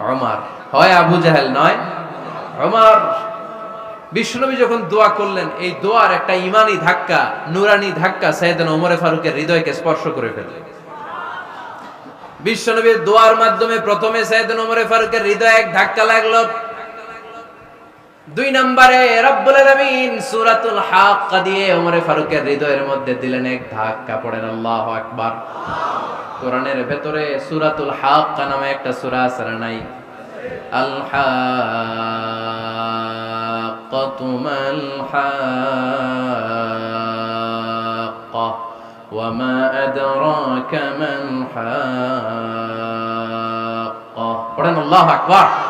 অমর। হয় আবু জাহেল, নয়? অমার। বিষ্ণুনবী যখন দোয়া করলেন, এই দোয়ার একটা ইমানি ধাক্কা, নুরানি ধাক্কা সাইদান ওমরে ফারুকের হৃদয়কে স্পর্শ করে ফেলল। বিশ্বনবীর দোয়ার মাধ্যমে প্রথমে সাইদান ওমরে ফারুকের হৃদয়ে এক ধাক্কা লাগল। দুই নম্বরে, রব্বুল আলামিন সূরাতুল হাক্কা দিয়ে ওমরে ফারুকের হৃদয়ের মধ্যে দিলেন এক ধাক্কা, পড়েন আল্লাহু আকবার। কোরআনের ভেতরে সূরাতুল হাক্কা নামে একটা সূরা আছে নাই? আল ওয়ামা আদরাকা মাল আকবার।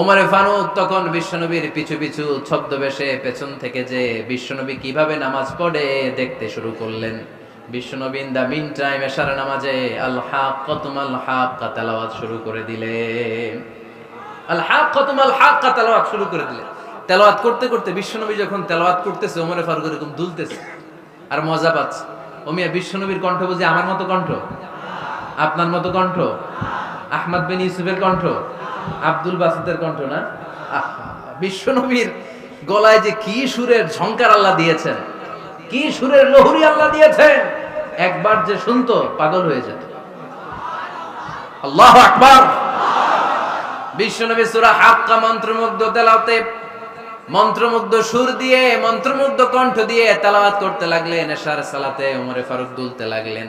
ওমরে ফারুক তখন বিশ্বনবীর পিছু পিছু ছদ্মবেশে পেছন থেকে যে বিশ্বনবী কীভাবে নামাজ পড়ে দেখতে শুরু করলেন। বিশ্বনবী দা মিন টাইম এশার নামাজে আল হাক কতুম আল হাক তেলাওয়াত শুরু করে দিলেন। আল হাক কতুম আল হাক তেলাওয়াত শুরু করে দিলেন। তেলাওয়াত করতে করতে বিশ্বনবী যখন তেলাওয়াত করতেছে, ওমরে ফারুক এরকম দুলতেছে আর মজা পাচ্ছে। ওমিয়া বিশ্বনবীর কণ্ঠ বুঝি আমার মতো কণ্ঠ? আপনার মতো কণ্ঠ? আহমদ বিন ইউসুফের কণ্ঠ? আব্দুল বাসিদের কণ্ঠ না? বিশ্বনবীর গলায় যে কি সুরের ঝংকার আল্লাহ দিয়েছেন, কি সুরের লহুরি আল্লাহ দিয়েছেন, একবার যে শুনতো পাগল হয়ে যেত। আল্লাহ আকবার। বিশ্বনবী সূরা হাক্কা মন্ত্রমুগ্ধ তেলাওতে মন্ত্রমুগ্ধ সুর দিয়ে, মন্ত্রমুগ্ধ কণ্ঠ দিয়ে তেলাওয়াত করতে লাগলেন, এশার সালাতে ওমরে ফারুক দুলতে লাগলেন।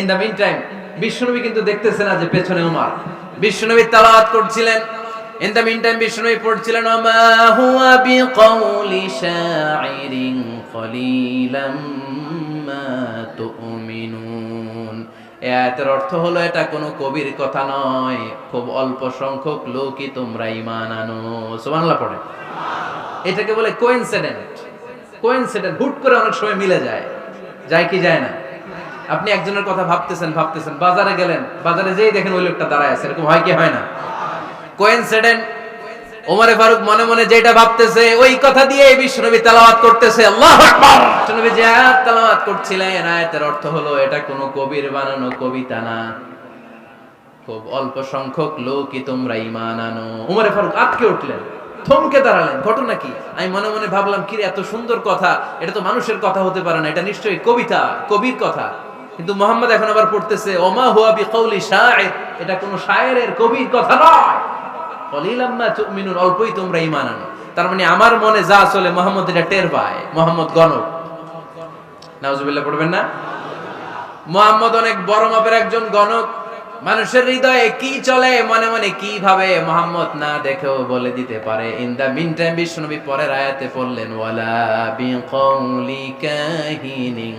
ইন দ্য মিন টাইম বিষ্ণুনবী কিন্তু দেখতেছে না যে পেছনে উমার বিষ্ণুনবী তালাওয়াত করছিলেন। ইন দ্য মিন টাইম বিষ্ণুনবী পড়ছিলেন, ওমা হুয়া বিকাউলি শাইরিন কলিলাম মা তুমিনুন। এ আয়াতের অর্থ হলো, এটা কোনো কবির কথা নয়। খুব অল্প সংখ্যক লোকই তোমরা ঈমান আনো। সুবহানাল্লাহ পড়ে। এটাকে বলে কোইনসিডেন্ট কোইনসিডেন্ট হুট করে অনেক সময় মিলে যায়। যায় কি যায় না? আপনি একজনের কথা ভাবতেছেন ভাবতেছেন, বাজারে গেলেন, বাজারে যেই দেখেন ওই লোকটা দাঁড়ায় আছে, এরকম হয় কি হয় না? কোইনসিডেন্ট ওমরে ফারুক মনে মনে যেটা ভাবতেছে, ওই কথা দিয়ে এই বিশ্বনবী তেলাওয়াত করতেছে, আল্লাহু আকবার! বিশ্বনবী যে আয়াত তেলাওয়াত করছিলেন, আয়াতের অর্থ হলো এটা কোনো কবির বানানো কবিতা না। খুব অল্প সংখ্যক লোকই তোমরা ঈমান আনো। ওমরে ফারুক আটকে উঠলেন, থমকে দাঁড়ালেন, ঘটনা কি? আমি মনে মনে ভাবলাম কি এত সুন্দর কথা, এটা তো মানুষের কথা হতে পারে না, এটা নিশ্চয়ই কবিতা, কবির কথা। কিন্তু মোহাম্মদ এখন আবার পড়তেছে, ওমা হুয়া বিকাউলি শায়ের এটা কোনো শায়েরের কবির কথা নয়। কলিলাম মা তুমিনুন, অল্পই তোমরা ঈমান আনো। তার মানে আমার মনে যা চলে, মোহাম্মদ এটা টের পায়, মোহাম্মদ গণক। নাউজুবিল্লাহ, পড়বেন না? মোহাম্মদ অনেক বড় মাপের একজন গণক। মানুষের হৃদয়ে কি চলে, মনে মনে কি ভাবে, মোহাম্মদ না দেখেও বলে দিতে পারে। ইন দা মিন টাইম বিশ্বনবী পরের আয়াতে পড়লেন, ওয়ালা বিকৌলি কাহিনিন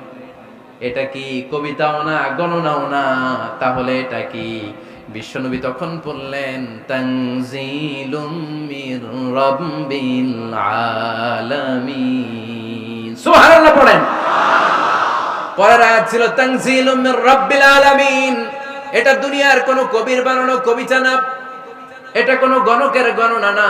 এটা কি কবিতাও না, গণনাও না? তাহলে এটা কি? বিশ্বনবী তখন বললেন, তানজিলুম মির রাব্বিল আলামিন। সুবহানাল্লাহ পড়েন। পরের আয়াত ছিল, তানজিলুম মির রাব্বিল আলামিন। এটা দুনিয়ার কোন কবির বানানো কবিতা না, এটা কোন গণকের গণনা না।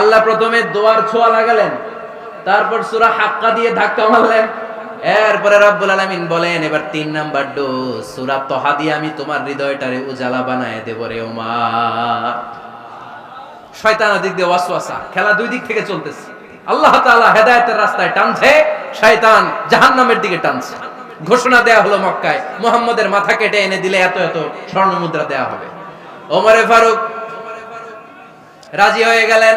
আল্লাহ প্রথমে দোয়ার ছোঁয়া লাগালেন, তারপর সূরা হাক্কা দিয়ে ধাক্কা মারলেন। এরপরে রব্বুল আলামিন বলেন, এবার তিন নাম্বার ডোজ, সূরা তহা দিয়ে আমি তোমার হৃদয়টারে উজালা বানায় দেব রে ওমর শয়তান দিক দিয়ে ওয়াসওয়াসা, খেলা দুই দিক থেকে চলতেছে। আল্লাহ তাআলা হেদায়েতের রাস্তায় টানছে, শয়তান জাহান্নামের দিকে টানছে। ঘোষণা দেয়া হলো মক্কায়, মুহাম্মদের মাথা কেটে এনে দিলে এত এত স্বর্ণ মুদ্রা দেয়া হবে। ওমরে ফারুক রাজি হয়ে গেলেন।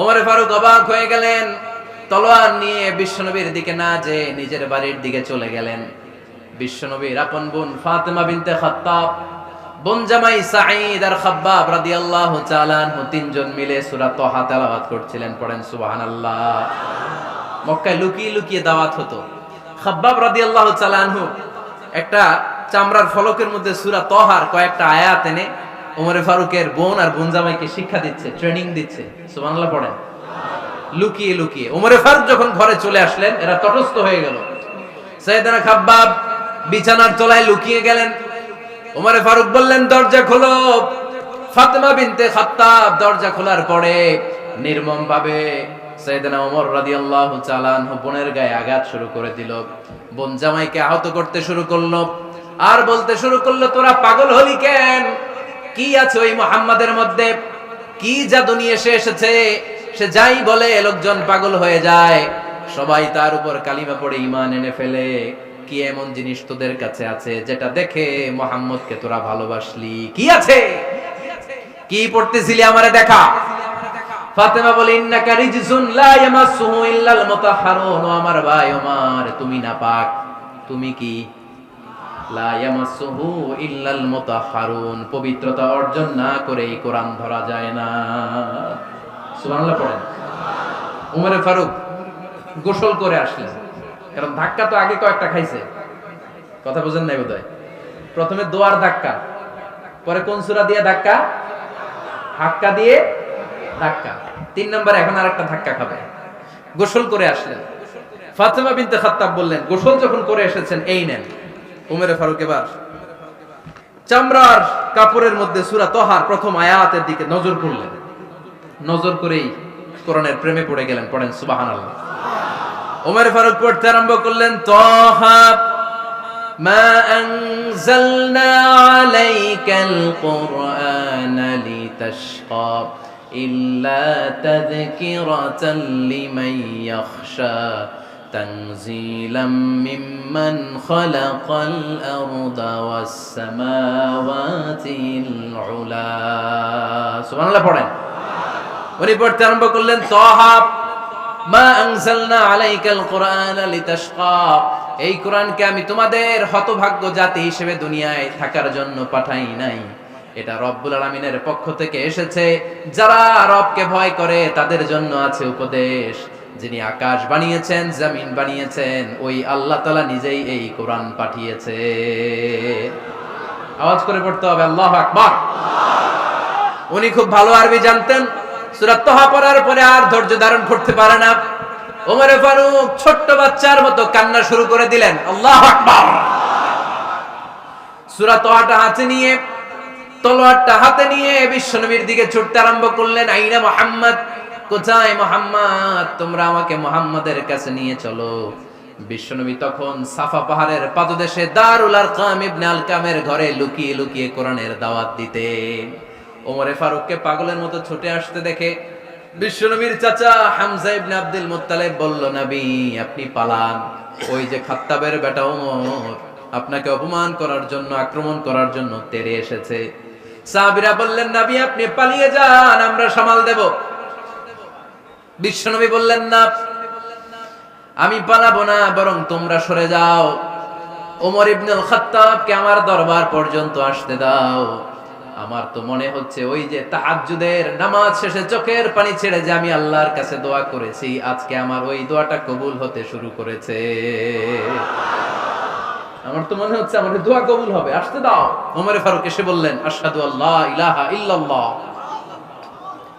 ওমরে ফারুক অবাক হয়ে গেলেন। তলোয়ার নিয়ে বিশ্বনবীর দিকে না যে নিজের বাড়ির দিকে চলে গেলেন। বিশ্বনবীর আপন বোন ফাতেমা বিনতে খাত্তাব, বোন জামাই সাঈদ আর খাব্বাব রাদিয়াল্লাহু তাআলা তিনজন মিলে সূরা তাহা তেলাওয়াত করছিলেন, পড়েন সুবহানাল্লাহ। মক্কায় লুকিয়ে লুকিয়ে দাওয়াত হতো। খাব্বাব রাদিয়াল্লাহু তাআলা একটা চামড়ার ফলকের মধ্যে সূরা তহার কয়েকটা আয়াত এনে ওমরে ফারুকের বোন আর বোন জামাইকে শিক্ষা দিচ্ছে ট্রেনিং দিচ্ছে। সুবহানাল্লাহ পড়েন। লুকিয়ে লুকিয়ে। ওমরে ফারুক যখন ঘরে চলে আসলেন, এরা তটস্থ হয়ে গেল। সাইয়েদানা খাব্বাব বিছানার তলায় লুকিয়ে গেলেন। ওমরে ফারুক বললেন, দরজা খোলো। ফাতেমা বিনতে খাত্তাব দরজা খোলার পরে নির্মম ভাবে সাইয়েদানা ওমর রাদিয়াল্লাহু তাআলা বোনের গায়ে আঘাত শুরু করে দিল। বোন জামাইকে আহত করতে শুরু করল। আর বলতে শুরু করল, তোরা পাগল হলি কেন? কি আছে ওই মোহাম্মদের মধ্যে? কি জাদু নিয়ে সে এসেছে? সে যাই বলে, লোকজন পাগল হয়ে যায়। সবাই তার উপর কালিমা পড়ে ইমান এনে ফেলে। কি এমন জিনিস তোদের কাছে আছে যেটা দেখে মোহাম্মদকে তোরা ভালোবাসলি? কি আছে? কি পড়তেছিলি আমারে দেখা? ফাতেমা বলে, ইন্নাকা রিজসুন লা ইয়ামাসসুহু ইল্লাল মুতাহহারুন আমার ভাই ওমর, তুমি না পাক তুমি কি পবিত্রতা অর্জন না করে এই কোরআন ধরা যায় না। সুবহানাল্লাহ পড়েন। উমরে ফারুক গোসল করে আসলেন। কারণ ধাক্কা তো আগে কয়েকটা খাইছে। কথা বুঝেন নাই বোধহয়? প্রথমে দোয়ার ধাক্কা, পরে কোন সূরা দিয়ে ধাক্কা? হাক্কা দিয়ে ধাক্কা। তিন নম্বরে এখন আর একটা ধাক্কা খাবে। গোসল করে আসলেন। ফাতেমা বিনতে খাত্তাব বললেন, গোসল যখন করে এসেছেন, এই নেন। উমরে ফারুক এবার চামড়ার কাপড়ের মধ্যে সুরা তহার প্রথম আয়াতের দিকে নজর করলেন নজর করেই কোরআনের প্রেমে পড়ে গেলেন পড়েন সুবাহান আল্লাহ ওমর ফারুক পড়তে আরম্ভ করলেন তহা ما أنزلنا عليك القرآن لتشقى إلا تذكرة لمن يخشى تنزيلا ممن خلق الأرض والسماوات العلا سبحان الله পড়েন উনি পড়তে আরম্ভ করলেন তহা মা আনজালনা আলাইকাল কোরআন লিতাশকা এই কোরআনকে আমি তোমাদের হতভাগ্য জাতি হিসেবে দুনিয়ায় থাকার জন্য পাঠাই নাই এটা রব্বুল আলামিনের পক্ষ থেকে এসেছে যারা রবকে ভয় করে তাদের জন্য আছে উপদেশ যিনি আকাশ বানিয়েছেন, জমিন বানিয়েছেন, ওই আল্লাহ তাআলা নিজেই এই কোরআন পাঠিয়েছে। আওয়াজ করে পড়তে হবে, আল্লাহু আকবার। উনি খুব ভালো আরবি জানতেন। সুরাত তহা পড়ার পরে আর ধৈর্য ধারণ করতে পারে না। ওমরে ফারুক ছোট্ট বাচ্চার মতো কান্না শুরু করে দিলেন, আল্লাহ আকবার। হাতে নিয়ে, তলোয়ারটা হাতে নিয়ে বিশ্বনবীর দিকে ছুটতে আরম্ভ করলেন, আইনা মোহাম্মদ। কোথায় মোহাম্মদ? তোমরা আমাকে মোহাম্মদের কাছে নিয়ে চলো। বিশ্বনবী তখন সাফা পাহাড়ের পাদদেশে দারুল আরকাম ইবনে আলকামের ঘরে লুকিয়ে লুকিয়ে কোরআনের দাওয়াত দিতে। ওমরে ফারুককে পাগলের মতো ছুটে আসতে দেখে বিশ্বনবীর চাচা হামজা ইবনে আব্দুল মুত্তালিব বলল, নবী, আপনি পালান। ওই যে খাত্তাবের বেটা ওমর, আপনাকে অপমান করার জন্য, আক্রমণ করার জন্য তেরে এসেছে। সাহাবীরা বললেন, নবী, আপনি পালিয়ে যান, আমরা সামাল দেব। বিশ্বনবী বললেন, না, আমি পালাবো না, বরং তোমরা সরে যাও। ওমর ইবনুল খাত্তাবকে আমার দরবার পর্যন্ত আসতে দাও। আমার তো মনে হচ্ছে ওই যে তাহাজ্জুদের নামাজ শেষে চোখের পানি ছেড়ে যে আমি আল্লাহর কাছে দোয়া করেছি, আজকে আমার ওই দোয়াটা কবুল হতে শুরু করেছে। আমার তো মনে হচ্ছে আমার দোয়া কবুল হবে। আসতে দাও। ওমরে ফারুক এসে বললেন, আশহাদু আল্লাহ ইলাহা ইল্লাল্লাহ।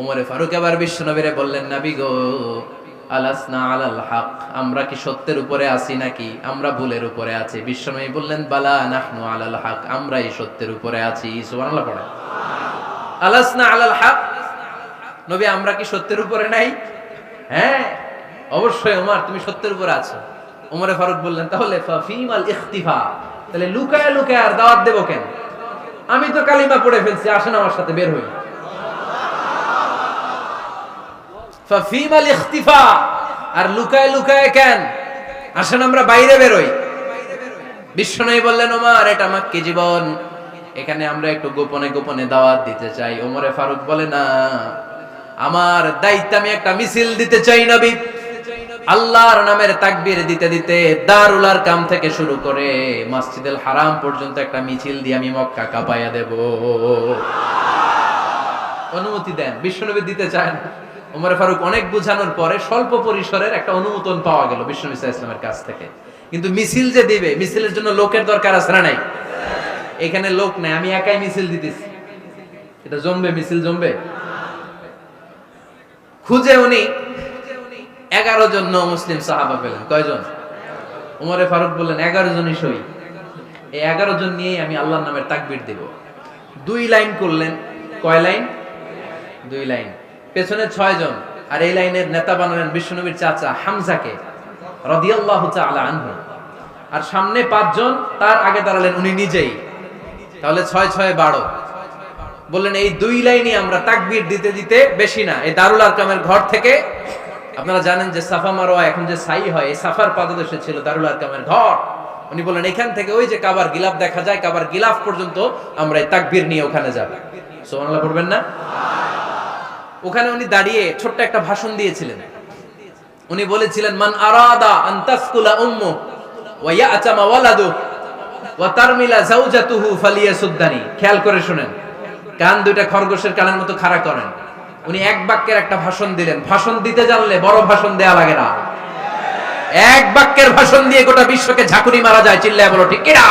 ওমরে ফারুক আবার বিশ্বনবীরে বললেন, নাবি গো, আলাসনা আলাল হক, আমরা কি সত্যের উপরে আছি নাকি? আমরা ভুলের উপরে আছি। বিশ্বনবী বললেন, বালা নাহনু আলাল হক, আমরাই সত্যের উপরে আছি। সুবহানাল্লাহ পড়ে আলাসনা আলাল হক, নবী, আমরা কি সত্যের উপরে নাই? হ্যাঁ অবশ্যই ওমর, তুমি সত্যের উপরে আছো। ওমরে ফারুক বললেন, তাহলে ফাফিমাল ইখতিফা, তাহলে লুকায় লুকায় আর দাওয়াত দেবো কেন? আমি তো কালিমা পড়ে ফেলছি, আসেন আমার সাথে, বের হই। ইখতিফা আর লুকায় লুকায় কেন? আসেন আমরা বাইরে বেরোই। বিশ্বনবী বললেন, ওমর, এটা জীবন। এখানে আমরা একটু গোপনে গোপনে দাওয়াত দিতে চাই। ওমরে ফারুক বলে, না, আমার দায়িত্ব আমি একটা মিছিল দিতে চাই আল্লাহর নামের দিতে দিতে কাম থেকে শুরু করে মসজিদুল হারাম পর্যন্ত একটা মিছিল দিয়ে আমি মক্কা কাঁপাইয়া দেব। অনুমতি দেন বিশ্বনবী দিতে চায় না। ওমর ফারুক অনেক বুঝানোর পরে স্বল্প পরিসরের একটা অনুমোদন পাওয়া গেল বিশ্বনবী সাল্লাল্লাহু ইসলামের কাছ থেকে। কিন্তু মিছিল যে দিবে, মিছিলের জন্য লোকের দরকার আছে না নাই? এখানে লোক নাই, আমি একাই মিছিল দিতেছি। এটা জমবে, মিছিল জমবে? খুঁজে উনি এগারো জন মুসলিম সাহাবা পেলেন। কয়জন? উমরে ফারুক বললেন, এগারো জনই সই। এই এগারো জন নিয়েই আমি আল্লাহর নামের তাকবির দেব। দুই লাইন করলেন। কয় লাইন? দুই লাইন। পেছনে ছয় জন আর এই লাইনের নেতা বানালেন বিশ্বনবীর চাচা হামজাকে আর সামনে পাঁচজন, তার আগে দাঁড়ালেন উনি নিজেই। তাহলে ছয় ছয় বারো। বললেন, এই দুই লাইনে আমরা তাকবির দিতে দিতে বেশি না। এই দারুল আরকামের ঘর থেকে আপনারা জানেন যে সাফা মারোয়া এখন যে সাই হয়, এই সাফার পাদদেশে ছিল দারুল আরকামের ঘর। উনি বললেন, এখান থেকে ওই যে কাবার গিলাফ দেখা যায়, কাবার গিলাফ পর্যন্ত আমরা এই তাকবির নিয়ে ওখানে যাব। সুবহানাল্লাহ, পড়বেন না? ওখানে উনি দাঁড়িয়ে ছোট্ট একটা ভাষণ দিয়েছিলেন। উনি বলেছিলেন, মান আরাদা আন তাসকুলা উম্মু ওয়া ইয়াতামা ওয়ালাদু ওয়া তারমিলা যাওজাতুহু ফালিয়াসুদ্দানি। খেয়াল করে শুনেন, কান দুইটা খরগোশের কানের মতো খাড়া করেন। উনি এক বাক্যের একটা ভাষণ দিলেন। ভাষণ দিতে জানলে বড় ভাষণ দেয়া লাগে না। এক বাক্যের ভাষণ দিয়ে গোটা বিশ্বকে ঝাঁকুনি মারা যায়, চিল্লায় বলো, ঠিক কিনা?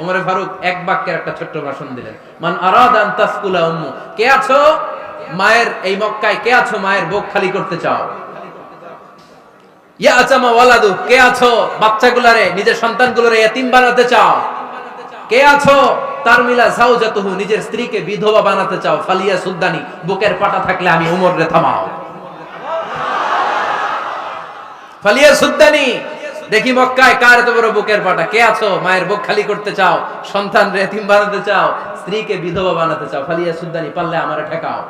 ওমরে ফারুক, এক বাক্যের একটা ছোট্ট ভাষণ দিলেন। মান আরাদান তাসকুলা উম্মু, কে আছো? মায়ের এই মক্কায় কে আছো? মায়ের বুক খালি করতে চাও। ইয়া আচামা ওয়ালাদু, কে আছো? বাচ্চাগুলারে, নিজের সন্তানগুলোরে এতিম বানাতে চাও। কে আছো? তার মিলা জাউজাতুহু নিজের স্ত্রীকে বিধবা বানাতে চাও। ফালিয়া সুলতানি, বুকের পাটা থাকলে আমি উমর রে থামাও। ফালিয়া সুলতানি দেখি মক্কায় কার এত বড় বুকের পাটা কে আছো? মায়ের বুক খালি করতে চাও? সন্তান রেতিম বানাতে চাও? স্ত্রীকে বিধবা বানাতে চাও? ফালিয়া সুলতানি পারলে আমার ঠেকাও।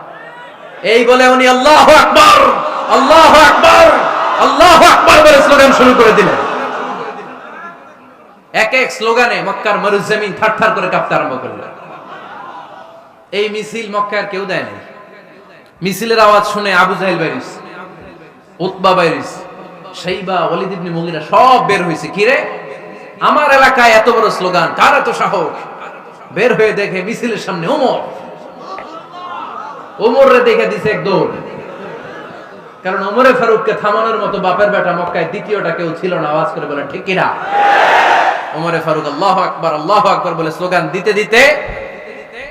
এই বলে উনি আল্লাহ আকবার! আল্লাহ আকবার! আল্লাহ আকবার বলে স্লোগান শুরু করে দিলেন। এক এক স্লোগানে মক্কার মরুজমিন থারথার করে কাঁপতে আরম্ভ করল। এই মিছিল মক্কার কেউ দেয় নাই মিছিলের আওয়াজ শুনে আবু জাহেল বাইরিস, উতবা বাইরিস শাইবা ওয়ালিদ ইবনে মুগিরা সব বের হয়েছে কিরে আমার এলাকায় এত বড় স্লোগান, কার এত সাহস? বের হয়ে দেখে মিছিলের সামনে ওমর। ওমর রে দেখে দিছে এক দৌড়। কারণ ওমরে ফারুককে থামানোর মতো বাপের বেটা মক্কায় দ্বিতীয়টা কেউ ছিল না, আওয়াজ করে বলে, ঠিক কিনা ওমরে ফারুক আল্লাহ আকবার আল্লাহ আকবার বলে স্লোগান দিতে দিতে